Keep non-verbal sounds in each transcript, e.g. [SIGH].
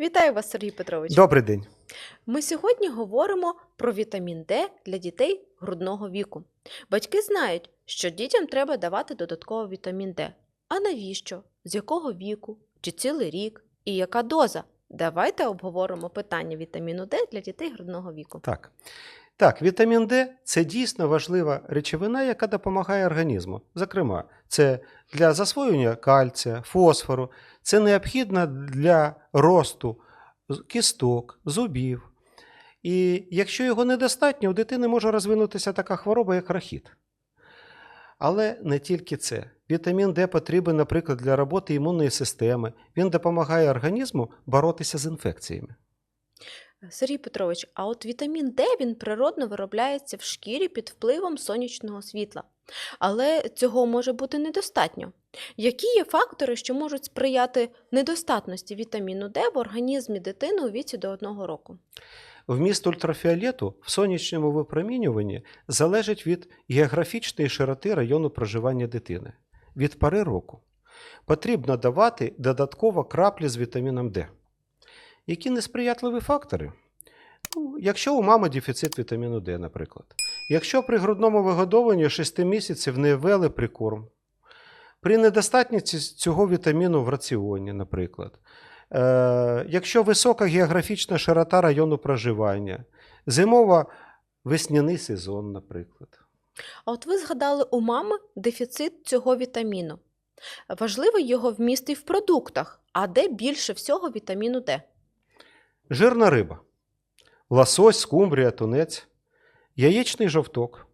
Вітаю вас, Сергій Петрович. Добрий день. Ми сьогодні говоримо про вітамін Д для дітей грудного віку. Батьки знають, що дітям треба давати додатково вітамін Д. А навіщо? З якого віку? Чи цілий рік? І яка доза? Давайте обговоримо питання вітаміну Д для дітей грудного віку. Так. Так, вітамін Д це дійсно важлива речовина, яка допомагає організму. Зокрема, це для засвоєння кальція, фосфору, це необхідно для росту кісток, зубів. І якщо його недостатньо, у дитини може розвинутися така хвороба, як рахіт. Але не тільки це. Вітамін Д потрібен, наприклад, для роботи імунної системи. Він допомагає організму боротися з інфекціями. Сергій Петрович, а от вітамін Д він природно виробляється в шкірі під впливом сонячного світла. Але цього може бути недостатньо. Які є фактори, що можуть сприяти недостатності вітаміну Д в організмі дитини у віці до одного року? Вміст ультрафіолету в сонячному випромінюванні залежить від географічної широти району проживання дитини, від пори року. Потрібно давати додатково краплі з вітаміном Д. Які несприятливі фактори? Ну, якщо у мами дефіцит вітаміну Д, наприклад. Якщо при грудному вигодовуванні 6 місяців не ввели прикорм, при недостатності цього вітаміну в раціоні, наприклад. Е, якщо висока географічна широта району проживання, зимово весняний сезон, наприклад. А от ви згадали у мами дефіцит цього вітаміну. Важливий його вміст і в продуктах, а де більше всього вітаміну Д? Жирна риба, лосось, скумбрія, тунець, яєчний жовток,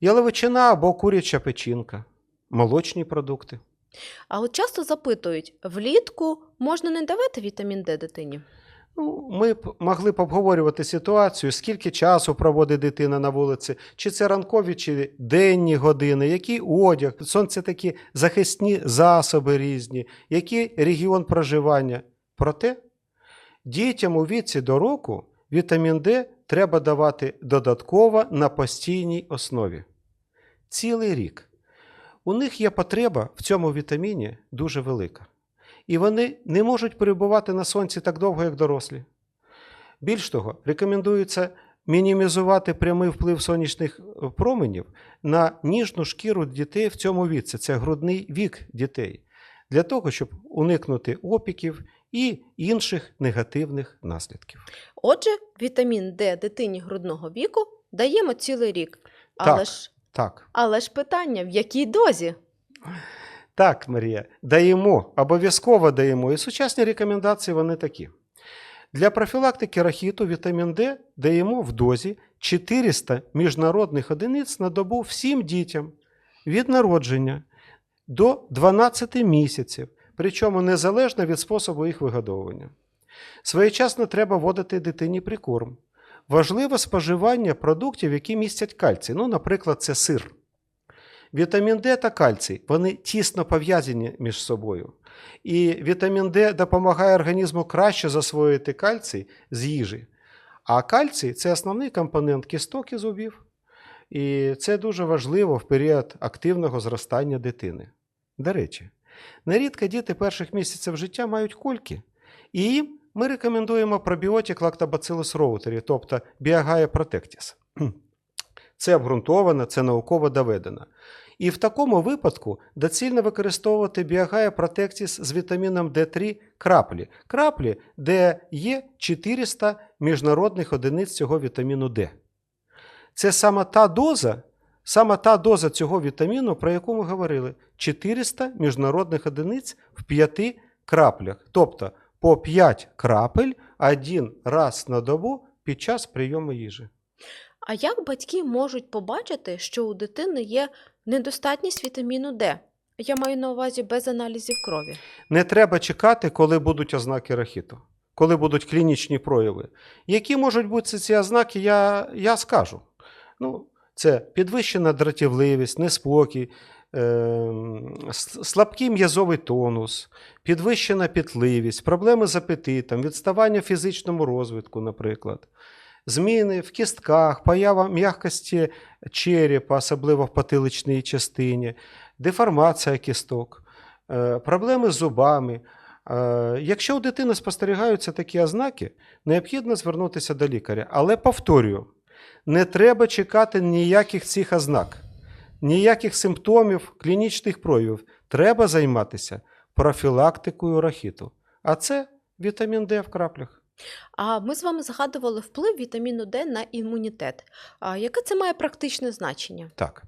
яловичина або куряча печінка, молочні продукти. А от часто запитують: влітку можна не давати вітамін Д дитині? Ну, ми б могли б обговорювати ситуацію, скільки часу проводить дитина на вулиці, чи це ранкові, чи денні години, який одяг, сонце такі захисні засоби різні, який регіон проживання. Проте дітям у віці до року вітамін Д треба давати додатково на постійній основі. Цілий рік. У них є потреба в цьому вітаміні дуже велика і вони не можуть перебувати на сонці так довго, як дорослі. Більш того, рекомендується мінімізувати прямий вплив сонячних е, променів на ніжну шкіру дітей в цьому віці. Це грудний вік дітей, для того, щоб уникнути опіків і інших негативних наслідків. Отже, вітамін Д дитині грудного віку даємо цілий рік. Але Так. ж, Так, але ж питання, в якій дозі? так, Марія, даємо, обов'язково даємо. І сучасні рекомендації вони такі. Для профілактики рахіту вітамін Д даємо в дозі 400 міжнародних одиниць на добу всім дітям від народження до 12 місяців, причому незалежно від способу їх вигодовування. Своєчасно треба вводити дитині прикорм. Важливо споживання продуктів, які містять кальцій. Ну, наприклад, це сир. Вітамін Д та кальцій вони тісно пов'язані між собою. І вітамін Д допомагає організму краще засвоїти кальцій з їжі. А кальцій це основний компонент кісток і зубів. І це дуже важливо в період активного зростання дитини. До речі, нерідко діти перших місяців життя мають кульки, і їм ми рекомендуємо пробіотик Lactobacillus reuteri, тобто Biagaea protectis. [CLEARS THROAT] Це обґрунтовано, це науково доведено. І в такому випадку доцільно використовувати Biagaea protectis з вітаміном D3 краплі. Краплі, де є 400 міжнародних одиниць цього вітаміну D. Це саме та доза, саме та доза цього вітаміну, про яку ми говорили: 400 міжнародних одиниць в 5 краплях. Тобто по 5 крапель один раз на добу під час прийому їжі. А як батьки можуть побачити, що у дитини є недостатність вітаміну Д? Я маю на увазі без аналізів крові. Не треба чекати, коли будуть ознаки рахіту, коли будуть клінічні прояви. Які можуть бути ці ознаки, я, я скажу. Ну, це підвищена дратівливість, неспокій, е, слабкий м'язовий тонус, підвищена пітливість, проблеми з апетитом, відставання в фізичному розвитку, наприклад. Зміни в кістках, поява м'якості черепа, особливо в потиличній частині, деформація кісток, е, проблеми з зубами, Е, Якщо у дитини спостерігаються такі ознаки, необхідно звернутися до лікаря. Але повторюю, не треба чекати ніяких цих ознак, ніяких симптомів, клінічних проявів. Треба займатися профілактикою рахіту. А це вітамін Д в краплях. А ми з вами згадували вплив вітаміну Д на імунітет. А яке це має практичне значення? Так.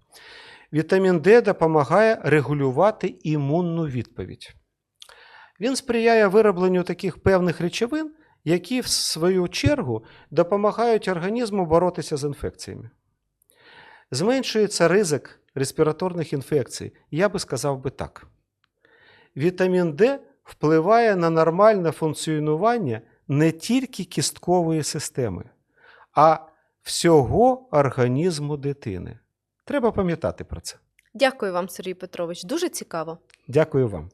Вітамін Д допомагає регулювати імунну відповідь. Він сприяє виробленню таких певних речовин, які, в свою чергу, допомагають організму боротися з інфекціями. Зменшується ризик респіраторних інфекцій. Я би сказав би так. Вітамін Д впливає на нормальне функціонування не тільки кісткової системи, а всього організму дитини. Треба пам'ятати про це. Дякую вам, Сергій Петрович. Дуже цікаво. Дякую вам.